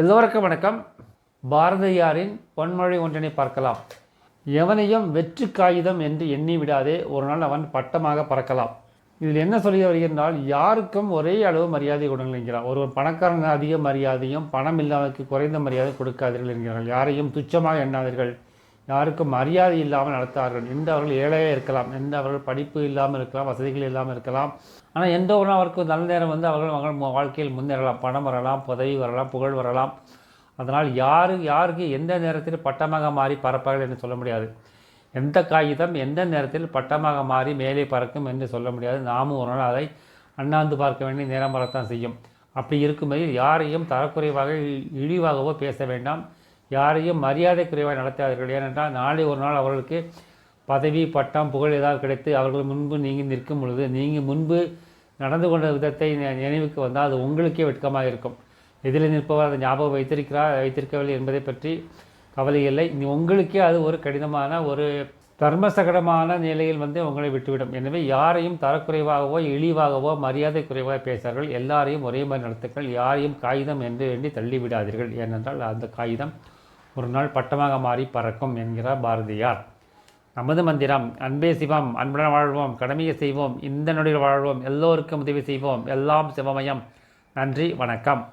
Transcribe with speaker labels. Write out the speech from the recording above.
Speaker 1: எல்லோருக்கும் வணக்கம். பாரதியாரின் பொன்மொழி ஒன்றினை பார்க்கலாம். எவனையும் வெற்று காகிதம் என்று எண்ணி விடாதே ஒரு நாள் அவன் பட்டமாக பறக்கலாம். இதில் என்ன சொல்லி வருகிறால் யாருக்கும் ஒரே அளவு மரியாதை கொடுங்கள் என்கிறார். ஒருவர் பணக்காரன் அதிக மரியாதையும் பணம் இல்லாதவருக்கு குறைந்த மரியாதை கொடுக்காதீர்கள் என்கிறார்கள். யாரையும் துச்சமாக எண்ணாதீர்கள். யாருக்கும் மரியாதை இல்லாமல் நடத்தார்கள். எந்த அவர்கள் ஏழையாக இருக்கலாம். எந்த அவர்கள் படிப்பு இல்லாமல் இருக்கலாம் வசதிகள் இல்லாமல் இருக்கலாம். ஆனால் எந்த ஒரு நாள் அவருக்கு நல்ல நேரம் வந்து அவர்கள் அவர்கள் வாழ்க்கையில் முன்னேறலாம். பணம் வரலாம் பதவி வரலாம் புகழ் வரலாம். அதனால் யாரு யாருக்கு எந்த நேரத்தில் பட்டமாக மாறி பறப்பார்கள் என்று சொல்ல முடியாது. எந்த காகிதம் எந்த நேரத்தில் பட்டமாக மாறி மேலே பறக்கும் என்று சொல்ல முடியாது. நாமும் ஒரு நாள் அதை அண்ணாந்து பார்க்க வேண்டிய நேரம் வரத்தான் செய்யும். அப்படி இருக்கும்போது யாரையும் தரக்குறைவாக இ- இழிவாகவோ பேச வேண்டாம். யாரையும் மரியாதை குறைவாக நடத்தாதீர்கள். ஏனென்றால் நாளை ஒரு நாள் அவர்களுக்கு பதவி பட்டம் புகழ் ஏதாவது கிடைத்து அவர்கள் முன்பு நீங்கள் நிற்கும் பொழுது நீங்கள் முன்பு நடந்து கொண்ட விதத்தை நினைவுக்கு வந்தால் அது உங்களுக்கே வெட்கமாக இருக்கும். எதில் நிற்பவர் அதை ஞாபகம் வைத்திருக்கிறார் வைத்திருக்கவில்லை என்பதை பற்றி கவலை இல்லை. உங்களுக்கே அது ஒரு கடினமான ஒரு தர்மசகடமான நிலையில் வந்து உங்களை விட்டுவிடும். எனவே யாரையும் தரக்குறைவாகவோ இழிவாகவோ மரியாதை குறைவாக பேசார்கள். எல்லாரையும் ஒரே மாதிரி நடத்துங்கள். யாரையும் காகிதம் என்று எண்ணி தள்ளிவிடாதீர்கள். ஏனென்றால் அந்த காகிதம் ஒரு நாள் பட்டமாக மாறி பறக்கும் என்கிறார் பாரதியார். நமது மந்திரம் அன்பே சிவம் அன்புடன் வாழ்வோம் கடமையை செய்வோம் இந்த நொடியில் வாழ்வோம் எல்லோருக்கும் உதவி செய்வோம் எல்லாம் சிவமயம். நன்றி வணக்கம்.